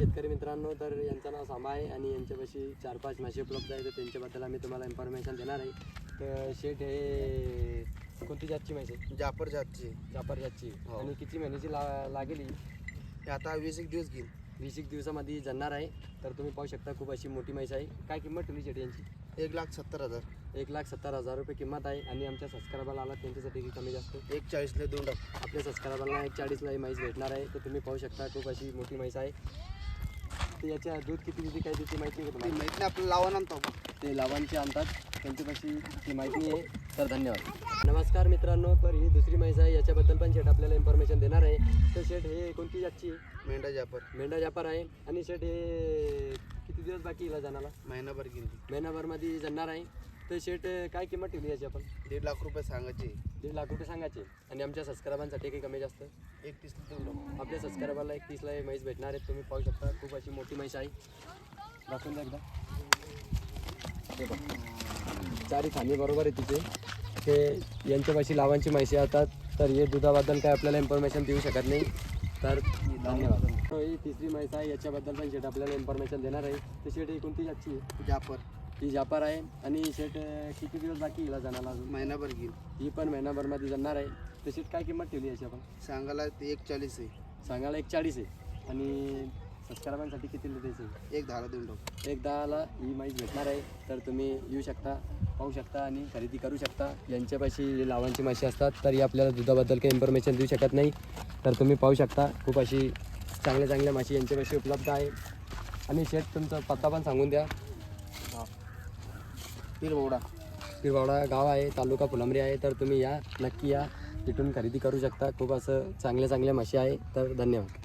शेतकरी मित्रांनो तर यांचं नाव सामा आहे आणि यांच्यापाशी चार पाच मासे उपलब्ध आहे तर त्यांच्याबद्दल आम्ही तुम्हाला इन्फॉर्मेशन देणार आहे. तर शेठ हे कोणती जातची म्हैस आहे? जापर जातची. जापर जातची. हो. आणि किती महिन्याची ला लागेल ही? हे आता वीस एक दिवस घेईल. वीस एक दिवसामध्ये जणणार आहे. तर तुम्ही पाहू शकता खूप अशी मोठी म्हैस आहे. काय किंमत ठेवली शेठ यांची? एक लाख सत्तर हजार. एक लाख सत्तर हजार रुपये किंमत आहे. आणि आमच्या सबस्क्रायबरला आला त्यांच्यासाठी कमी जास्त. एक चाळीसला देऊन टाक आपल्या सबस्क्रायबरला एक चाळीसला ही म्हैस भेटणार आहे. तर तुम्ही पाहू शकता खूप अशी मोठी म्हैस आहे. तर याच्या दूध किती किती काय देते माहिती आहे का तुम्हाला? माहीत नाही आपल्याला लावा आणतो ते लावांचे आणतात. त्यांच्यापाशी ती माहिती आहे. तर धन्यवाद. नमस्कार मित्रांनो तर ही दुसरी म्हैस आहे. याच्याबद्दल पण शेठ आपल्याला इन्फॉर्मेशन देणार आहे. तर शेठ हे कोणती जातची? मेंढा जापर मेंढा जापर आहे. आणि शेठ हे किती दिवस बाकी येईल जाण्याला? महिनाभर घेईल ती महिनाभरमध्ये जाणार आहे. तर शेठ काय किंमत ठेवली याची आपण? दीड लाख रुपये सांगायचे. दीड लाख रुपये सांगायचे. आणि आमच्या सबस्क्रायबांसाठी काही कमी जास्त? एक टाक आपल्या सबस्क्रायबरला एक तीसला ही म्हैस भेटणार आहेत तुम्ही पाहू शकता. खूप अशी मोठी म्हैस आहे. दाखवून द्या एकदा. चारी खाणी बरोबर आहे तिचे. ते यांच्यापाशी लावांची म्हैशी येतात तर हे दुधाबद्दल काय आपल्याला इन्फॉर्मेशन देऊ शकत नाही. तर धन्यवाद. हो, ही तिसरी म्हैस आहे याच्याबद्दल पण शेट आपल्याला इन्फॉर्मेशन देणार आहे. तर शेट ही कोणती जातची? आहे जापर ही जापार आहे. आणि शेट किती दिवस बाकी येईल जाण्याला अजून? महिनाभर घेईल. ही पण महिनाभरमध्ये जाणार आहे. तर शेट काय किंमत ठेवली याची आपण? सांगायला ते एक चाळीस आहे. सांगायला एक चाळीस आहे. आणि सबस्क्रायबांसाठी किती द्यायचं? आहे एक दहाला देऊन टाक. एक दहाला ही माहीत भेटणार आहे. तर तुम्ही येऊ शकता पाहू शकता आणि खरेदी करू शकता. यांच्यापाशी लावांची माशी असतात तर ही आपल्याला दुधाबद्दल काही इन्फॉर्मेशन देऊ शकत नाही. तर तुम्ही पाहू शकता खूप अशी चांगल्या चांगल्या माशी यांच्यापाशी उपलब्ध आहे. आणि शेठ तुमचा पत्ता पण सांगून द्या. पिरबोडा पिरवाडा गाव आहे तालुका फुलंबरी आहे तर तुम्ही या नक्की या. तिथून खरेदी करू शकता. खूप असं चांगल्या चांगल्या म्हशी आहे तर धन्यवाद.